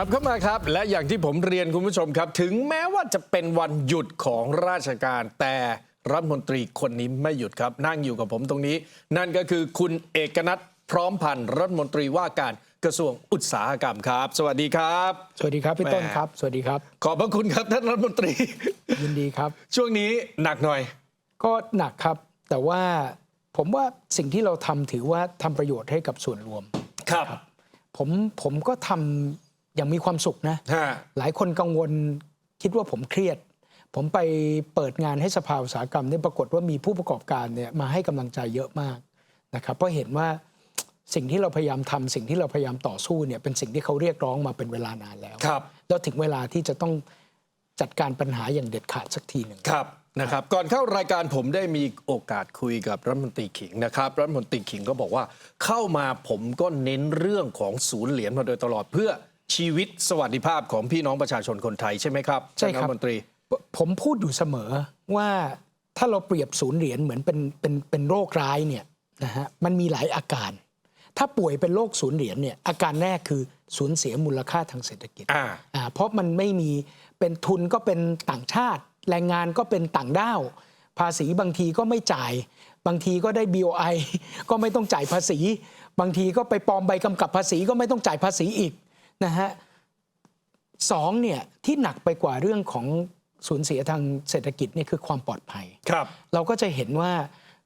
กลับเข้ามาครับ และอย่างที่ผมเรียนคุณผู้ชมครับ ถึงแม้ว่าจะเป็นวันหยุดของราชการแต่รัฐมนตรีคนนี้ไม่หยุดครับ นั่งอยู่กับผมตรงนี้ นั่นก็คือคุณเอกนัทพร้อมพันธ์รัฐมนตรีว่าการกระทรวงอุตสาหกรรมครับ สวัสดีครับ สวัสดีครับพี่ต้นแหมครับ สวัสดีครับ ขอบพระคุณครับท่านรัฐมนตรี ยินดีครับ ช่วงนี้หนักหน่อย ก็หนักครับ แต่ว่าผมว่าสิ่งที่เราทำถือว่าทำประโยชน์ให้กับส่วนรวมครับ ผมผมก็ทำ อย่างมีความสุขนะฮะหลายคนกังวลคิดว่าผมเครียด ผมไปเปิดงานให้สภาอุตสาหกรรมเนี่ยปรากฏว่ามีผู้ประกอบการเนี่ยมาให้กำลังใจเยอะมากนะครับเพราะเห็นว่าสิ่งที่เราพยายามทำสิ่งที่เราพยายามต่อสู้เนี่ยเป็นสิ่งที่เขาเรียกร้องมาเป็นเวลานานแล้วครับแล้วถึงเวลาที่จะต้องจัดการปัญหาอย่างเด็ดขาดสักทีหนึ่งครับนะครับก่อนเข้ารายการผมได้มีโอกาสคุยกับรัฐมนตรีขิงนะครับรัฐมนตรีขิงก็บอกว่าเข้ามาผมก็เน้นเรื่องของศูนย์เหรียญมาโดยตลอดเพื่อ ชีวิตสวัสดิภาพของพี่น้องประชาชนคนไทยใช่ไหมครับใช่ครับท่านรัฐมนตรี ผมพูดอยู่เสมอว่าถ้าเราเปรียบศูนย์เหรียญเหมือนเป็นเป็นเป็นโรคร้ายเนี่ยนะฮะมันมีหลายอาการ ถ้าป่วยเป็นโรคศูนย์เหรียญเนี่ยอาการแรกคือสูญเสียมูลค่าทางเศรษฐกิจอ่าอ่าเพราะมันไม่มีเป็นทุนก็เป็นต่างชาติ แรงงานก็เป็นต่างด้าว ภาษีบางทีก็ไม่จ่าย บางทีก็ได้ BOI ก็ไม่ต้องจ่ายภาษี บางทีก็ไปปลอมใบกำกับภาษีก็ไม่ต้องจ่ายภาษีอีก นะฮะสองเนี่ยที่หนักไปกว่าเรื่องของสูญเสียทางเศรษฐกิจเนี่ยคือความปลอดภัยครับ เราก็จะเห็นว่า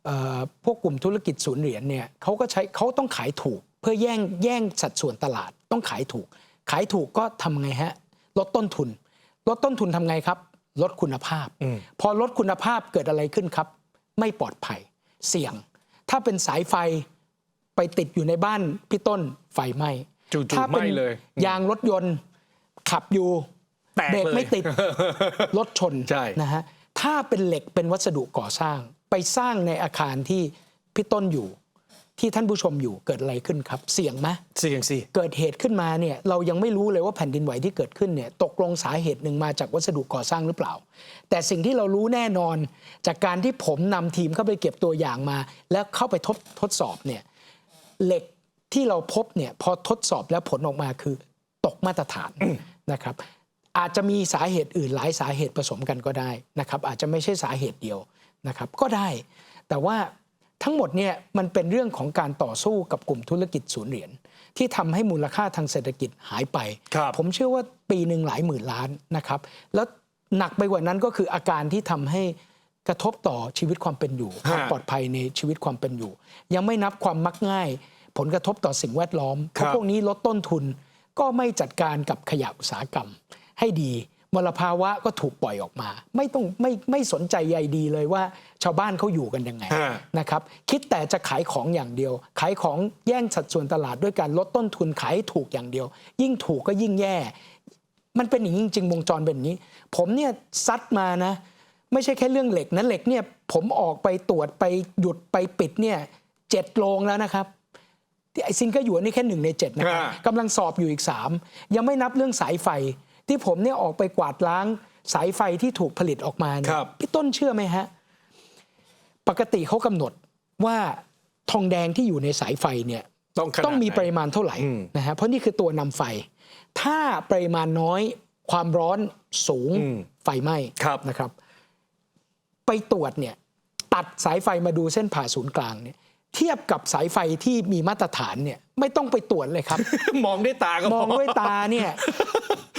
เอ่อพวกกลุ่มธุรกิจศูนย์เหรียญเนี่ยเขาก็ใช้เขาต้องขายถูก เพื่อแย่งแย่งสัดส่วนตลาดต้องขายถูก ขายถูกก็ทำไงฮะลดต้นทุน ลดต้นทุนทำไงครับ ลดคุณภาพอืมพอลดคุณภาพเกิดอะไรขึ้นครับ ไม่ปลอดภัยเสี่ยง ถ้าเป็นสายไฟไปติดอยู่ในบ้านพี่ต้นไฟไหม้ จู่ๆถ้าเป็นไหม้เลยยางรถยนต์ขับอยู่แตกเบรกเลยไม่ติด รถชนใช่ นะฮะถ้าเป็นเหล็กเป็นวัสดุก่อสร้าง ไปสร้างในอาคารที่พี่ต้นอยู่ ที่ท่านผู้ชมอยู่เกิดอะไรขึ้นครับ เสี่ยงไหมเสี่ยงสิ เกิดเหตุขึ้นมาเนี่ยเรายังไม่รู้เลยว่าแผ่นดินไหวที่เกิดขึ้นเนี่ยตกลงสาเหตุหนึ่งมาจากวัสดุก่อสร้างหรือเปล่า แต่สิ่งที่เรารู้แน่นอน จากการที่ผมนำทีมเข้าไปเก็บตัวอย่างมา แล้วเข้าไปทดทดสอบเนี่ยเหล็ก ที่เราพบเนี่ยพอทดสอบแล้วผลออกมาคือตกมาตรฐานนะครับอาจจะมีสาเหตุอื่นหลายสาเหตุผสมกันก็ได้นะครับอาจจะไม่ใช่สาเหตุเดียวนะครับก็ได้ แต่ว่าทั้งหมดเนี่ยมันเป็นเรื่องของการต่อสู้กับกลุ่มธุรกิจศูนย์เหรียญที่ทำให้มูลค่าทางเศรษฐกิจหายไปครับผมเชื่อว่าปีหนึ่งหลายหมื่นล้านนะครับ แล้วหนักไปกว่านั้นก็คืออาการที่ทำให้กระทบต่อชีวิตความเป็นอยู่ความปลอดภัยในชีวิตความเป็นอยู่ ยังไม่นับความมักง่าย ผลกระทบต่อสิ่งแวดล้อมเพครัราะบพวกนี้ลดต้นทุนก็ไม่จัดการกับขยะอุตสาหกรรม ให้ดีมลภาวะก็ถูกปล่อยออกมา ไม่ต้องไม่ไม่สนใจใยดีเลยว่าชาวบ้านเขาอยู่กันยังไงฮะนะครับคิดแต่จะขายของอย่างเดียว ขายของแย่งสัดส่วนตลาดด้วยการลดต้นทุนขายให้ถูกอย่างเดียว ยิ่งถูกก็ยิ่งแย่ มันเป็นอย่างนี้จริงๆวงจรเป็นอย่างนี้ ผมเนี่ยซัดมานะ ไม่ใช่แค่เรื่องเหล็กนะเหล็กเนี่ยผมออกไปตรวจไปหยุดไปปิดเนี่ยเจ็ดโรงแล้วนะครับ ที่ไอซิงเก็หยวนนี่แค่หนึ่งในเจ็ดนะครับอ่ากำลังสอบอยู่อีกสามยังไม่นับเรื่องสายไฟ ที่ผมเนี่ยออกไปกวาดล้างสายไฟที่ถูกผลิตออกมาเนี่คยรับพี่ต้นเชื่อไหมฮะ ปกติเขากำหนดว่าทองแดงที่อยู่ในสายไฟเนี่ยต้องขนาดต้องมีไหนปริมาณเท่าไหร่อืมนะฮะเพราะนี่คือตัวนำไฟ ถ้าปริมาณน้อยความร้อนสูงอืมไฟไหม้ครับนะครับ ไปตรวจเนี่ย ตัดสายไฟมาดูเส้นผ่าศูนย์กลางเนี่ย เทียบกับสายไฟที่มีมาตรฐานเนี่ยไม่ต้องไปตรวจเลยครับ มองด้วยตาก็มองด้วยตาเนี่ย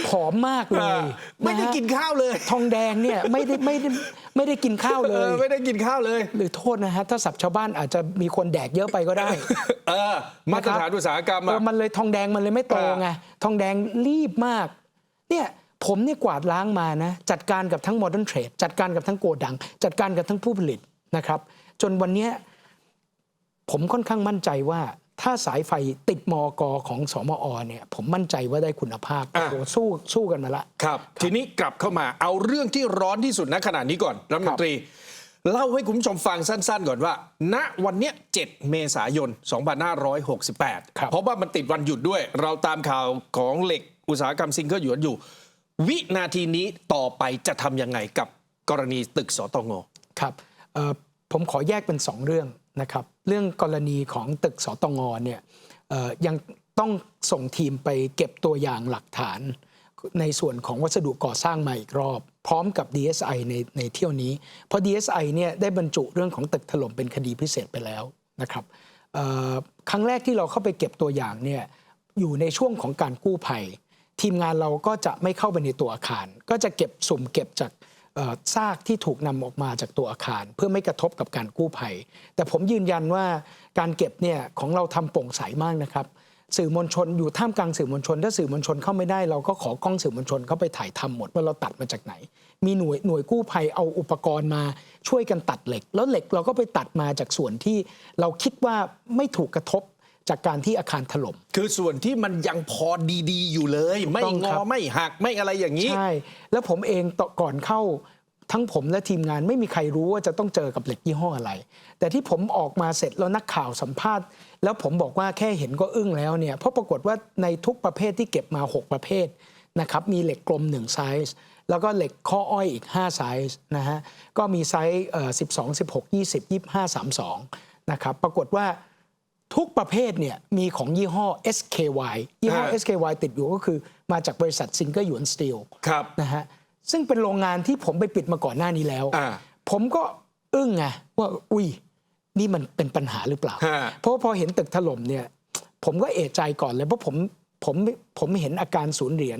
ผอมมากเลเอยอไม่ได้ะฮะกินข้าวเลย ทองแดงเนี่ยไม่ได้ไม่ได้ไม่ได้กินข้าวเลเอยอไม่ได้กินข้าวเลย หรือโทษนะฮะถ้าสับชาวบ้านอาจจะมีคนแดกเยอะไปก็ได้ เออ มาตรฐานอุตสาหกรรมเออะอมันเลยทองแดงมันเลยไม่โตอ่าไงทองแดงรีบมาก เนี่ยผมเนี่ยกวาดล้างมานะ จัดการกับทั้งโมเดิร์นเทรดจัดการกับทั้งโกดัง จัดการกับทั้งผู้ผลิตนะครับ จนวันเนี้ย ผมค่อนข้างมั่นใจว่าถ้าสายไฟติดมอกอของสมอเนี่ย ผมมั่นใจว่าได้คุณภาพโอ้โหสู้สู้กันมาละครับ ทีนี้กลับเข้ามาเอาเรื่องที่ร้อนที่สุดณขณะนี้ก่อนรัฐมนตรี เล่าให้คุณผู้ชมฟังสั้นๆ ก่อนว่า ณวันเนี้ย 7 เมษายน 2568ครับเพราะว่ามันติดวันหยุดด้วย เราตามข่าวของเหล็กอุตสาหกรรมซิงเกิลหยวนอยู่ วินาทีนี้ต่อไปจะทำยังไงกับกรณีตึกสตงครับเอ่อ ผมขอแยกเป็น 2 เรื่องนะครับเรื่องกรณีของตึกสตงเนี่ยยังต้องส่งทีมไปเก็บตัวอย่างหลักฐาน ในส่วนของวัสดุก่อสร้างมาอีกรอบ พร้อมกับ DSI ในในเที่ยวนี้ เพราะ DSI เนี่ยได้บรรจุเรื่องของตึกถล่มเป็นคดีพิเศษไปแล้วนะครับครั้งแรกที่เราเข้าไปเก็บตัวอย่างเนี่ยอยู่ในช่วงของการกู้ภัย ทีมงานเราก็จะไม่เข้าไปในตัวอาคาร ก็จะเก็บสุ่มเก็บจาก ซากที่ถูกนำออกมาจากตัวอาคาร เพื่อไม่กระทบกับการกู้ภัย แต่ผมยืนยันว่าการเก็บเนี่ยของเราทำโปร่งใสมากนะครับ สื่อมวลชนอยู่ท่ามกลางสื่อมวลชน ถ้าสื่อมวลชนเข้าไม่ได้ เราก็ขอกล้องสื่อมวลชนเข้าไปถ่ายทำหมดว่าเราตัดมาจากไหน มีหน่วยหน่วยกู้ภัยเอาอุปกรณ์มาช่วยกันตัดเหล็ก แล้วเหล็กเราก็ไปตัดมาจากส่วนที่เราคิดว่าไม่ถูกกระทบ จากการที่อาคารถล่ม คือส่วนที่มันยังพอดีๆ อยู่เลย ไม่ต้องงครัอบไม่หักไม่อะไรอย่างนี้ ใช่ แล้วผมเองตอนก่อนเข้าทั้งผมและทีมงานไม่มีใครรู้ว่าจะต้องเจอกับเหล็กยี่ห้ออะไร แต่ที่ผมออกมาเสร็จแล้วนักข่าวสัมภาษณ์ แล้วผมบอกว่าแค่เห็นก็อึ้งแล้วเนี่ยเพราะปรากฏว่าในทุกประเภทที่เก็บมา 6 ประเภทนะครับมีเหล็กกลม1ไซส์แล้วก็เหล็กข้ออ้อยอีก5ไซส์นะฮะก็มีไซส์เอ่อ12 16 20 25 32นะครับปรากฏว่า ทุกประเภทเนี่ยมีของยี่ห้อ SKY ยี่ห้อฮะ SKY ติดอยู่ก็คือมาจากบริษัทซิงเกิลหยวนสตีลครับนะฮะซึ่งเป็นโรงงานที่ผมไปปิดมาก่อนหน้านี้แล้วอ่าผมก็อึ้งไงว่าอุ้ยนี่มันเป็นปัญหาหรือเปล่าฮะเพราะว่าพอเห็นตึกถล่มเนี่ยผมก็เอะใจก่อนเลยเพราะผมผมผมเห็นอาการศูนย์เหรียญ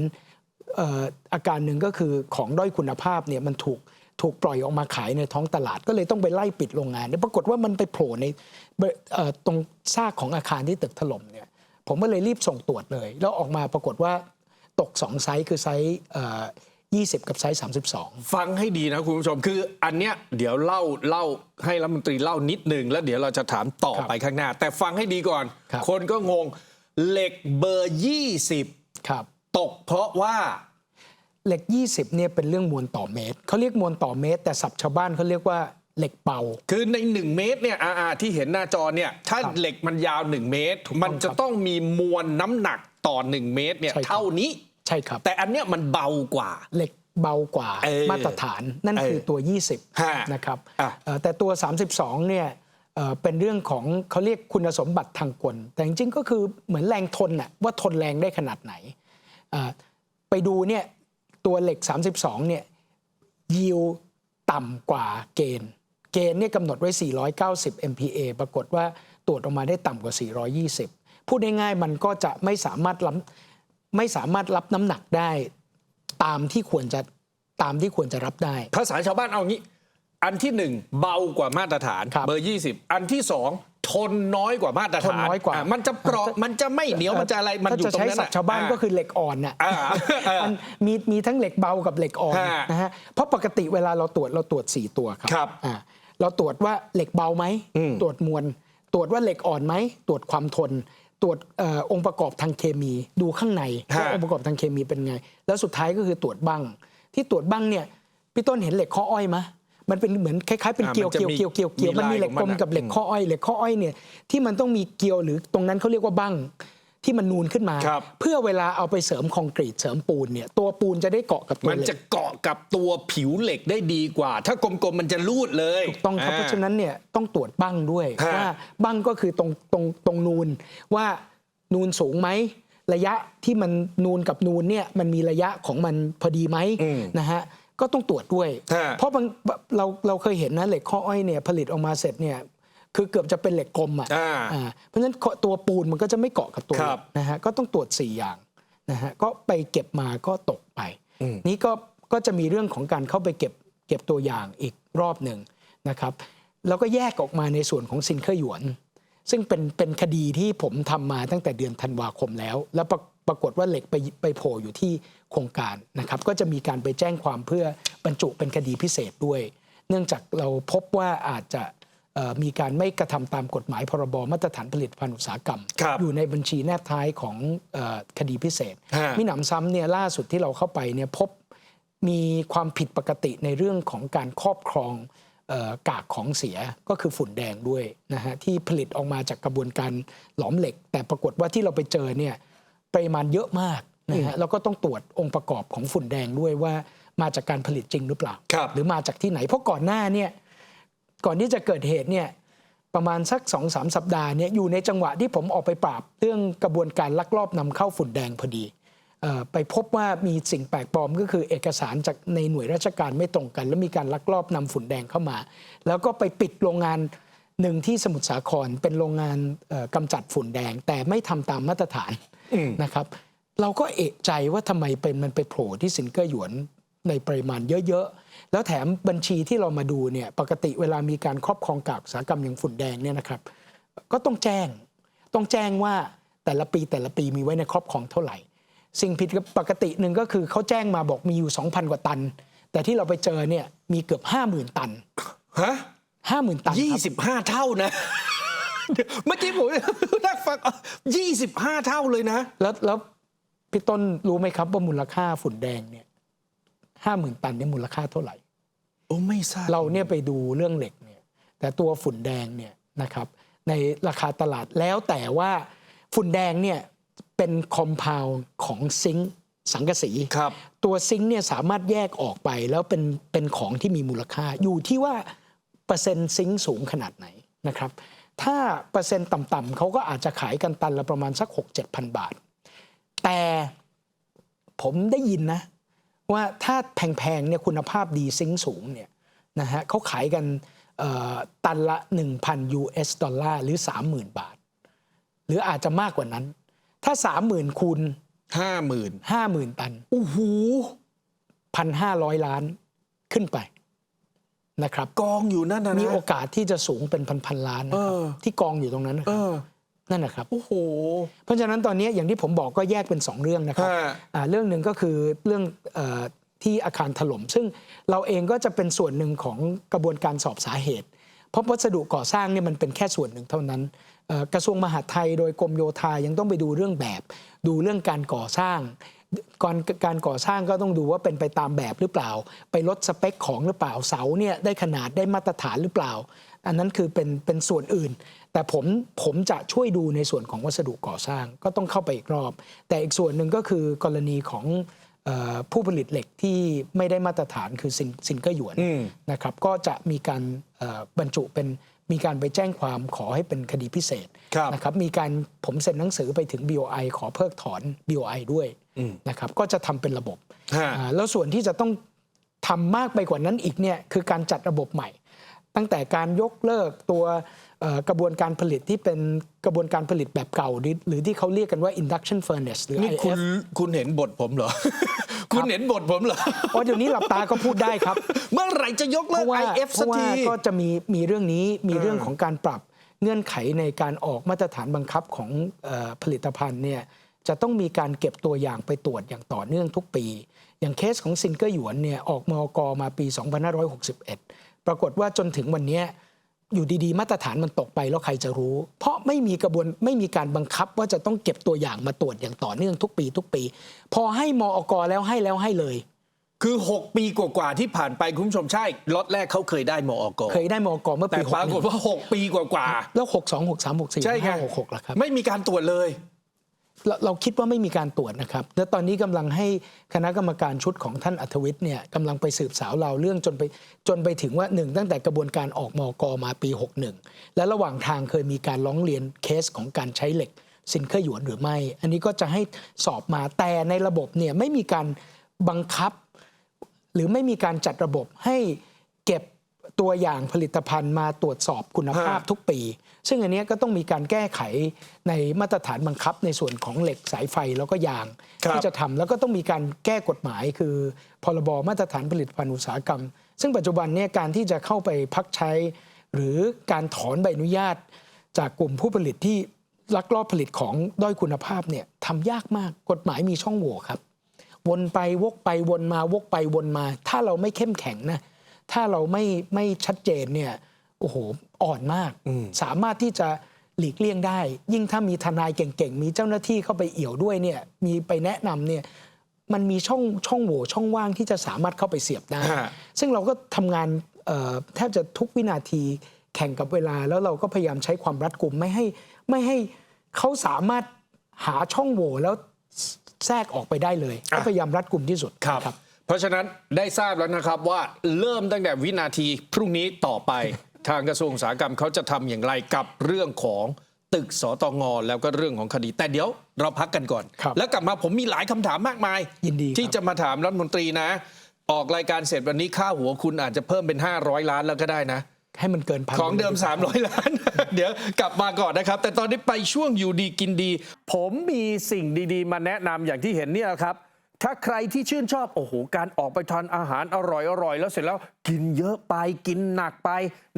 เอ่ออาการหนึ่งก็คือของด้อยคุณภาพเนี่ยมันถูก ถูกปล่อยออกมาขายในท้องตลาดก็เลยต้องไปไล่ปิดโรงงานเนี่ยปรากฏว่ามันไปโผล่ในเบเอ่อตรงซากของอาคารที่ตึกถล่มเนี่ยผมก็เลยรีบส่งตรวจเลย แล้วออกมาปรากฏว่าตก 2 ไซส์คือไซส์เอ่อ20 กับไซส์32 ฟังให้ดีนะคุณผู้ชม คืออันเนี้ยเดี๋ยวเล่าเล่าให้รัฐมนตรีเล่านิดหนึ่งแล้วเดี๋ยวเราจะถามต่อครับไปข้างหน้า แต่ฟังให้ดีก่อนครับคนก็งงเหล็กเบอร์ 20 ครับ ตกเพราะว่า เหล็ก 20เนี่ยเป็นเรื่องมวลต่อเมตรเขาเรียกมวลต่อเมตร แต่ศัพท์ชาวบ้านเขาเรียกว่าเหล็กเบาคือใน 1 เมตรเนี่ยอาอาที่เห็นหน้าจอเนี่ยถ้าครับเหล็กมันยาว 1 เมตร ถูกต้องมันจะต้องมีมวลน้ำหนักต่อ 1 เมตรเนี่ยใช่ครับ เท่านี้ ใช่ครับ แต่อันเนี้ยมันเบากว่า เหล็กเบากว่าเออมาตรฐานนั่นเออคือตัว ฮะ20 นะครับอะ เอ่อแต่ตัว 32 เนี่ยเอ่อเป็นเรื่องของเขาเรียกคุณสมบัติทางกล แต่จริงๆก็คือเหมือนแรงทนน่ะว่าทนแรงได้ขนาดไหนอ่าไปดูเนี่ย ตัวเหล็ก 32 เนี่ยยิวต่ำกว่าเกณฑ์ เกณฑ์เนี่ยกำหนดไว้ 490 MPa ปรากฏว่าตรวจออกมาได้ต่ำกว่า 420 พูดง่ายๆมันก็จะไม่สามารถรับไม่สามารถรับน้ำหนักได้ตามที่ควรจะตามที่ควรจะรับได้ ภาษาชาวบ้านเอางี้ อันที่หนึ่งเบากว่ามาตรฐานครับเบอร์ 20 อันที่สองทนน้อยกว่ามาตรฐานทนน้อยกว่าะมันจะเปราะมันจะไม่เหนียวมันจะอะไรมันอยู่ถ้าตจะรงใช้นั้นศัพท์ชาวบ้านก็คือเหล็กอ่อนน่ะอ่าอ่ามันมีมีทั้งเหล็กเบากับเหล็กอ่อนฮะนะฮะเพราะปกติเวลาเราตรวจเราตรวจ 4 ตัวครับครับอ่าเราตรวจว่าเหล็กเบาไหมอืมตรวจมวลตรวจว่าเหล็กอ่อนไหมตรวจความทน ตรวจเอ่อองค์ประกอบทางเคมีดูข้างในว่าองค์ประกอบทางเคมีเป็นไง แล้วสุดท้ายก็คือตรวจบั้งที่ตรวจบั้งเนี่ยพี่ต้นเห็นเหล็กข้ออ้อยไหม มันเป็นเหมือนคล้ายๆเป็นเกลียวเกลียวเกลียวเกลียวเกลียวมันมีเหล็กกลมกับเหล็กข้ออ้อยเหล็กข้ออ้อยเนี่ยที่มันต้องมีเกลียวหรือตรงนั้นเขาเรียกว่าบั้งที่มันนูนขึ้นมาครับเพื่อเวลาเอาไปเสริมคอนกรีตเสริมปูนเนี่ยตัวปูนจะได้เกาะกับตัวมันเหล็จะกเกาะกับตัวผิวเหล็กได้ดีกว่า ถ้ากลมๆมันจะรูดเลยต้องครับเพราะฉะนั้นเนี่ยต้องตรวจบั้งด้วยฮะว่าบั้งก็คือตรงตรงตรงนูนว่านูนสูงไหมระยะที่มันนูนกับนูนเนี่ยมันมีระยะของมันพอดีไหมนะฮะ ก็ต้องตรวจด้วยฮะเพราะบางเราเราเคยเห็นนะเหล็กข้ออ้อยเนี่ยผลิตออกมาเสร็จเนี่ยคือเกือบจะเป็นเหล็กกลมอะอ่าอ่าเพราะฉะนั้นตัวปูนมันก็จะไม่เกาะกับตัวครับนะฮะก็ต้องตรวจ 4 อย่างนะฮะก็ไปเก็บมาก็ตกไปอืมนี่ก็ก็จะมีเรื่องของการเข้าไปเก็บเก็บตัวอย่างอีกรอบหนึ่งนะครับแล้วก็แยกออกมาในส่วนของซินเคอร์หยวน ซึ่งเป็นเป็นคดีที่ผมทำมาตั้งแต่เดือนธันวาคมแล้ว แล้วปรปรากฏว่าเหล็กไปไปโผล่อยู่ที่ โครงการนะครับก็จะมีการไปแจ้งความเพื่อบรรจุเป็นคดีพิเศษด้วย เนื่องจากเราพบว่าอาจจะเอ่อมีการไม่กระทำตามกฎหมายพรบมาตรฐานผลิตภัณฑ์อุตสาหกรรมครับอยู่ในบัญชีแนบท้ายของเออคดีพิเศษฮะมิหนำซ้ำเนี่ยล่าสุดที่เราเข้าไปเนี่ยพบมีความผิดปกติในเรื่องของการครอบครองเอ่อกากของเสียก็คือฝุ่นแดงด้วยนะฮะที่ผลิตออกมาจากกระบวนการหลอมเหล็ก แต่ปรากฏว่าที่เราไปเจอเนี่ยปริมาณเยอะมาก นะฮะแล้วก็ต้องตรวจองค์ประกอบของฝุ่นแดงด้วยว่ามาจากการผลิตจริงหรือเปล่าครับหรือมาจากที่ไหน เพราะก่อนหน้าเนี่ยก่อนที่จะเกิดเหตุเนี่ยประมาณสัก2อสสัปดาห์เนี่ยอยู่ในจังหวะที่ผมออกไปปราบเรื่องกระบวนการลักลอบนำเข้าฝุ่นแดงพอดีเอ่อไปพบว่ามีสิ่งแปลกปลอมก็คือเอกสารจากในหน่วยราชการไม่ตรงกัน แล้วมีการลักลอบนำฝุ่นแดงเข้ามา แล้วก็ไปปิดโรงงานหนึ่งที่สมุทรสาครเป็นโรงงานเอ่อกำจัดฝุ่นแดง แต่ไม่ทำตามมาตรฐานอืมนะครับ เราก็เอะใจว่าทำไมเป็นมันไปโผล่ที่สินเกอร์หยวนในปริมาณเยอะๆ แล้วแถมบัญชีที่เรามาดูเนี่ยปกติเวลามีการครอบครองกากอุตสาหกรรมอย่างฝุ่นแดงเนี่ยนะครับ ก็ต้องแจ้ง ต้องแจ้งว่าแต่ละปีแต่ละปีมีไว้ในครอบครองเท่าไหร่ สิ่งผิดปกติหนึ่งก็คือเขาแจ้งมาบอกมีอยู่ 2,000 กว่าตัน แต่ที่เราไปเจอเนี่ยมีเกือบ 50,000 ตันฮะ50,000ตันยี่ครับสิบห้าเท่านะเดี๋ยวเมื่อกี้ผมนั่งฟังยี่สิบห้าเท่าเลยนะ แล้วแล้ว พี่ต้นรู้ไหมครับว่ามูลค่าฝุ่นแดงเนี่ยห้าหมื่นตันเนี่ยมูลค่าเท่าไหร่ โอ้ไม่ทราบเราเนี่ยไปดูเรื่องเหล็กเนี่ย แต่ตัวฝุ่นแดงเนี่ยนะครับ ในราคาตลาดแล้วแต่ว่าฝุ่นแดงเนี่ยเป็นคอมเพลของซิงค์สังกะสีครับ ตัวซิงค์เนี่ยสามารถแยกออกไปแล้วเป็นเป็นของที่มีมูลค่า อยู่ที่ว่าเปอร์เซ็นต์ซิงค์สูงขนาดไหนนะครับ ถ้าเปอร์เซ็นต์ต่ำๆเขาก็อาจจะขายกันตันละประมาณสัก 6 7 0 0 0 บาท แต่ผมได้ยินนะ ว่าถ้าแพงๆเนี่ยคุณภาพดีซิงค์สูงเนี่ยนะฮะเขาขายกันเอ่อตันละ 1,000 US ดอลลาร์หรือ 30,000 บาท หรืออาจจะมากกว่านั้น ถ้า 30,000 คูณห้าหมื่น50,000 ตันโอ้โห1,500 ล้านขึ้นไปนะครับ กองอยู่นั่นนะนะมีโอกาสที่จะสูงเป็นพันๆล้านนะครับเออที่กองอยู่ตรงนั้นนะเอครับ อนั่นนะครับโอ้โหเพราะฉะนั้นตอนนี้อย่างที่ผมบอกก็แยกเป็น 2 เรื่องนะครับฮะอ่าเรื่องหนึ่งก็คือเรื่องเออที่อาคารถล่ม ซึ่งเราเองก็จะเป็นส่วนหนึ่งของกระบวนการสอบสาเหตุ เพราะวัสดุก่อสร้างเนี่ยมันเป็นแค่ส่วนหนึ่งเท่านั้นเอ่อกระทรวงมหาดไทยโดยกรมโยธายังต้องไปดูเรื่องแบบ ดูเรื่องการก่อสร้างก่อนการก่อสร้างก็ต้องดูว่าเป็นไปตามแบบหรือเปล่า ไปลดสเปคของหรือเปล่าเสาเนี่ยได้ขนาดได้มาตรฐานหรือเปล่า อันนั้นคือเป็นเป็นส่วนอื่น แต่ผมผมจะช่วยดูในส่วนของวัสดุก่อสร้างก็ต้องเข้าไปอีกรอบ แต่อีกส่วนหนึ่งก็คือกรณีของเออผู้ผลิตเหล็กที่ไม่ได้มาตรฐานคือซินซินเกอร์หยวนอืมนะครับ ก็จะมีการเอ่อบรรจุเป็นมีการไปแจ้งความขอให้เป็นคดีพิเศษครับนะครับ มีการผมเซ็นหนังสือไปถึง BOI ขอเพิกถอน BOI ด้วยนะครับ ก็จะทำเป็นระบบฮะอ่าแล้วส่วนที่จะต้องทำมากไปกว่านั้นอีกเนี่ยคือการจัดระบบใหม่ ตั้งแต่การยกเลิกตัวเอ่อกระบวนการผลิตที่เป็นกระบวนการผลิตแบบเก่า หรือหรือที่เขาเรียกกันว่า induction furnace หรือนี่คุณ IF คุณเห็นบทผมเหรอ คุณเห็นบทผมเหรอเพราะเดี๋ยวนี้หลับตาก็พูดได้ครับ เมื่อไหร่จะยกเพเลิกราะว่า IF เพสักราะว่าทีก็จะมีมีเรื่องนี้มีเออเรื่องของการปรับเงื่อนไขในการออกมาตรฐานบังคับของเออผลิตภัณฑ์เนี่ยจะต้องมีการเก็บตัวอย่างไปตรวจอย่างต่อเนื่องทุกปี อย่างเคสของซินเกอร์หยวนเนี่ยออกมอกมาปี 2561 ปรากฏว่าจนถึงวันเนี้ยอยู่ดีๆ มาตรฐานมันตกไปแล้วใครจะรู้ เพราะไม่มีกระบวนไม่มีการบังคับว่าจะต้องเก็บตัวอย่างมาตรวจอย่างต่อเนื่องทุกปี ทุกปี พอให้มอกแล้วให้แล้วให้เลย คือ 6 ปีกว่าๆที่ผ่านไปคุณผู้ชมใช่ล็อตแรกเขาเคยได้มอกเคยได้มอกเมื่อแต่ปีปรากฏว่า 6 ปีกว่าแล้วหกสองหกสามหกสี่ๆใช่ไงห้าหกหกละครับไม่มีการตรวจเลย เราเราคิดว่าไม่มีการตรวจนะครับ แล้วตอนนี้กำลังให้คณะกรรมการชุดของท่านอัธวิทย์เนี่ยกำลังไปสืบสาวเราเรื่องจนไปจนไปถึงว่าหนึ่งตั้งแต่กระบวนการออกมอกมาปี 61 และระหว่างทางเคยมีการร้องเรียนเคสของการใช้เหล็กซินเครหยวนหรือไม่ อันนี้ก็จะให้สอบมาแต่ในระบบเนี่ยไม่มีการบังคับ หรือไม่มีการจัดระบบให้เก็บ ตัวอย่างผลิตภัณฑ์มาตรวจสอบคุณภาพฮะทุกปี ซึ่งอันเนี้ยก็ต้องมีการแก้ไขในมาตรฐานบังคับในส่วนของเหล็กสายไฟแล้วก็ยางครับที่จะทำแล้วก็ต้องมีการแก้กฎหมาย คือพรบมาตรฐานผลิตภัณฑ์อุตสาหกรรม ซึ่งปัจจุบันเนี่ยการที่จะเข้าไปพักใช้ หรือการถอนใบอนุญาต จากกลุ่มผู้ผลิตที่ลักลอบผลิตของด้อยคุณภาพเนี่ยทำยากมากกฎหมายมีช่องโหว่ครับ วนไปวกไปวนมาวกไปวนมา ถ้าเราไม่เข้มแข็งนะ ถ้าเราไม่ไม่ชัดเจนเนี่ยโอ้โหอ่อนมาก สามารถที่จะหลีกเลี่ยงได้ ยิ่งถ้ามีทนายเก่งๆ มีเจ้าหน้าที่เข้าไปเอี่ยวด้วยเนี่ยมีไปแนะนำเนี่ยมันมีช่องช่องโหว่ช่องว่างที่จะสามารถเข้าไปเสียบได้ฮะซึ่งเราก็ทำงานเอ่อแทบจะทุกวินาทีแข่งกับเวลา แล้วเราก็พยายามใช้ความรัดกุมไม่ให้ไม่ให้เขาสามารถหาช่องโหว่แล้วแทรกออกไปได้เลยก็พยายามรัดกุมที่สุดครับ เพราะฉะนั้นได้ทราบแล้วนะครับว่าเริ่มตั้งแต่วินาทีพรุ่งนี้ต่อไป ทางกระทรวงอุตสาหกรรมเขาจะทำอย่างไรกับเรื่องของตึกสตงแล้วก็เรื่องของคดี แต่เดี๋ยวเราพักกันก่อน ครับแล้วกลับมาผมมีหลายคำถามมากมาย ยินดีครับ ที่จะมาถามรัฐมนตรีนะ ออกรายการเสร็จวันนี้ค่าหัวคุณอาจจะเพิ่มเป็น 500 ล้านแล้วก็ได้นะ ให้มันเกินพันของเดิม 300 ล้าน เดี๋ยวกลับมาก่อนนะครับ แต่ตอนนี้ไปช่วงอยู่ดีกินดี ผมมีสิ่งดีๆ มาแนะนำอย่างที่เห็นเนี่ยครับ ถ้าใครที่ชื่นชอบโอ้โหการออกไปทานอาหารอร่อยๆแล้วเสร็จแล้วกินเยอะไปกินหนักไป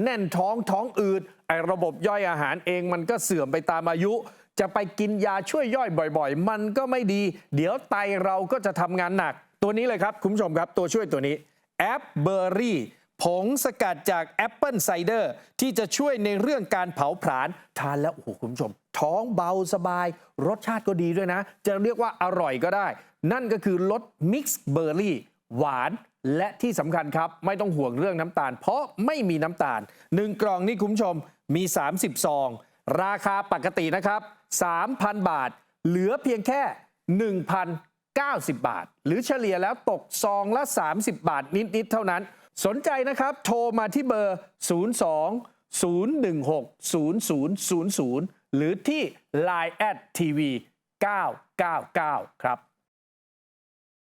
แน่นท้องท้องอืดไอระบบย่อยอาหารเองมันก็เสื่อมไปตามอายุ จะไปกินยาช่วยย่อยบ่อยๆ มันก็ไม่ดี เดี๋ยวไตเราก็จะทำงานหนัก ตัวนี้เลยครับ คุณผู้ชมครับตัวช่วยตัวนี้แอปเบอร์รี่ผงสกัดจากแอปเปิลไซเดอร์ที่จะช่วยในเรื่องการเผาผลาญทานแล้วโอ้โหคุณผู้ชม ท้องเบาสบาย รสชาติก็ดีด้วยนะ จะเรียกว่าอร่อยก็ได้ นั่นก็คือรสมิกซ์เบอร์รี่หวานและที่สำคัญครับ ไม่ต้องห่วงเรื่องน้ำตาล เพราะไม่มีน้ำตาล 1 กล่องนี่คุณผู้ชมมี 30 ซอง ราคาปกตินะครับ 3,000 บาท เหลือเพียงแค่ 1,090 บาท หรือเฉลี่ยแล้วตกซองละ 30 บาทนิด ๆ เท่านั้น สนใจนะครับ โทรมาที่เบอร์ 02 016 0000 หรือที่ Line แอดทีวี999 ครับ